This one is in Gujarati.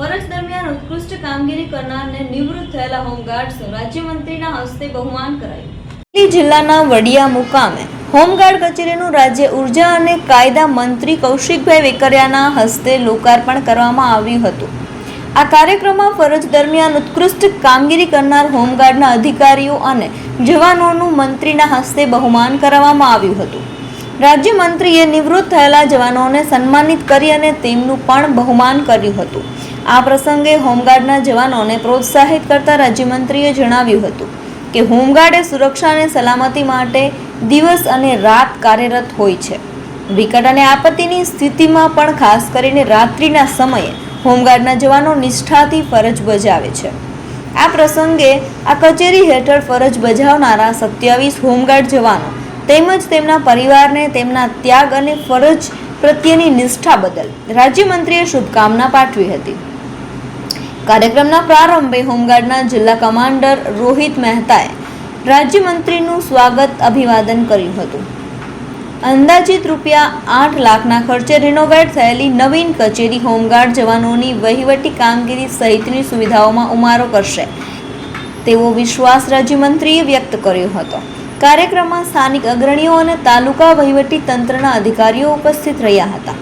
ફરજ દરમિયાન ઉત્કૃષ્ટ કામગીરી કરનારને નિવૃત્ત થયેલા હોમગાર્ડ્સ રાજ્યમંત્રીના હસ્તે બહુમાન કરાયું. જિલ્લાના વડિયા મુકામે હોમગાર્ડ કચેરીનું રાજ્ય ઊર્જા અને કાયદા મંત્રી કૌશિકભાઈ વેકરિયાના હસ્તે લોકાર્પણ કરવામાં આવ્યું હતું. આ કાર્યક્રમમાં ફરજ દરમિયાન ઉત્કૃષ્ટ કામગીરી કરનાર હોમગાર્ડના અધિકારીઓ અને જવાનોનું મંત્રીના હસ્તે બહુમાન કરવામાં આવ્યું હતું. રાજ્યમંત્રીએ નિવૃત્ત થયેલા જવાનોને સન્માનિત કરી અને તેમનું પણ બહુમાન કર્યું હતું. આ પ્રસંગે હોમગાર્ડના જવાનોને પ્રોત્સાહિત કરતા રાજ્યમંત્રીએ જણાવ્યું હતું કે હોમગાર્ડે સુરક્ષા અને સલામતી માટે દિવસ અને રાત કાર્યરત હોય છે. વિકટ અને આપત્તિની સ્થિતિમાં પણ ખાસ કરીને રાત્રિના સમયે હોમગાર્ડના જવાનો નિષ્ઠાથી ફરજ બજાવે છે. આ પ્રસંગે આ કચેરી હેઠળ ફરજ બજાવનારા સત્યાવીસ હોમગાર્ડ જવાનો તેમજ તેમના પરિવારને તેમના ત્યાગ અને ફરજ પ્રત્યેની નિષ્ઠા બદલ રાજ્યમંત્રીએ શુભકામના પાઠવી હતી. કાર્યક્રમના પ્રારંભે હોમગાર્ડના જિલ્લા કમાન્ડર રોહિત મહેતાએ રાજ્યમંત્રીનું સ્વાગત અભિવાદન કર્યું હતું. અંદાજિત રૂપિયા આઠ લાખના ખર્ચે રિનોવેટ થયેલી નવીન કચેરી હોમગાર્ડ જવાનોની વહીવટી કામગીરી સહિતની સુવિધાઓમાં ઉમારો કરશે. તેવો વિશ્વાસ રાજ્યમંત્રીએ વ્યક્ત કર્યો હતો. કાર્યક્રમમાં સ્થાનિક અગ્રણીઓ અને તાલુકા વહીવટી તંત્રના અધિકારીઓ ઉપસ્થિત રહ્યા હતા.